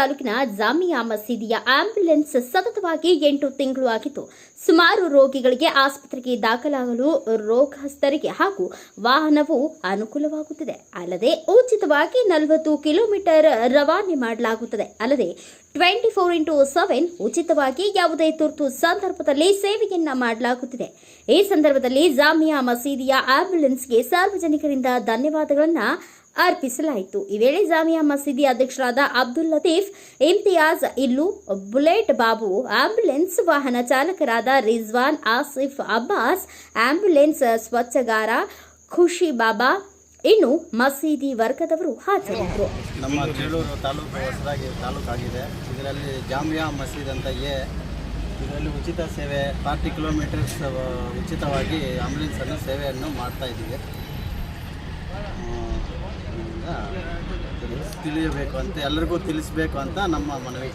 ತಾಲೂಕಿನ ಜಾಮಿಯಾ ಮಸೀದಿಯ ಆಂಬ್ಯುಲೆನ್ಸ್ ಸತತವಾಗಿ ಎಂಟು ತಿಂಗಳು ಆಗಿದ್ದು, ಸುಮಾರು ರೋಗಿಗಳಿಗೆ ಆಸ್ಪತ್ರೆಗೆ ದಾಖಲಾಗಲು ರೋಗಸ್ಥರಿಗೆ ಹಾಗೂ ವಾಹನವು ಅನುಕೂಲವಾಗುತ್ತದೆ. ಅಲ್ಲದೆ ಉಚಿತವಾಗಿ ನಲವತ್ತು ಕಿಲೋಮೀಟರ್ ರವಾನೆ ಮಾಡಲಾಗುತ್ತದೆ. ಅಲ್ಲದೆ ಟ್ವೆಂಟಿ ಫೋರ್ ಇಂಟು ಸೆವೆನ್ ಉಚಿತವಾಗಿ ಯಾವುದೇ ತುರ್ತು ಸಂದರ್ಭದಲ್ಲಿ ಸೇವೆಯನ್ನ ಮಾಡಲಾಗುತ್ತಿದೆ. ಈ ಸಂದರ್ಭದಲ್ಲಿ ಜಾಮಿಯಾ ಮಸೀದಿಯ ಆಂಬ್ಯುಲೆನ್ಸ್ಗೆ ಸಾರ್ವಜನಿಕರಿಂದ ಧನ್ಯವಾದಗಳನ್ನ ಅರ್ಪಿಸಲಾಯಿತು. ಈ ವೇಳೆ ಜಾಮಿಯಾ ಮಸೀದಿ ಅಧ್ಯಕ್ಷರಾದ ಅಬ್ದುಲ್ ಲತೀಫ್, ಇಮ್ತಿಯಾಜ್ ಇಲ್ಲು, ಬುಲೆಟ್ ಬಾಬು, ಆಂಬ್ಯುಲೆನ್ಸ್ ವಾಹನ ಚಾಲಕರಾದ ರಿಜ್ವಾನ್ ಆಸಿಫ್ ಅಬ್ಬಾಸ್, ಆಂಬ್ಯುಲೆನ್ಸ್ ಸ್ವಚ್ಛಗಾರ ಖುಷಿ ಬಾಬಾ, ಇನ್ನು ಮಸೀದಿ ವರ್ಗದವರು ಹಾಜರಿದ್ದರು. ನಮ್ಮ ಚೇಳೂರು ತಾಲೂಕು ಹೊಸದಾಗಿ ತಾಲೂಕಾಗಿದೆ. ಇದರಲ್ಲಿ ಜಾಮಿಯಾ ಮಸೀದ್ ಅಂತ ಎ ಇದರಲ್ಲಿ ಉಚಿತ ಸೇವೆ, ಫಾರ್ಟಿ ಕಿಲೋಮೀಟರ್ಸ್ ಉಚಿತವಾಗಿ ಆಂಬುಲೆನ್ಸನ್ನು ಸೇವೆಯನ್ನು ಮಾಡ್ತಾ ಇದ್ದೀವಿ. ತಿಳಿಯಬೇಕು ಅಂತ ಎಲ್ಲರಿಗೂ ತಿಳಿಸ್ಬೇಕು ಅಂತ ನಮ್ಮ ಮನವಿ.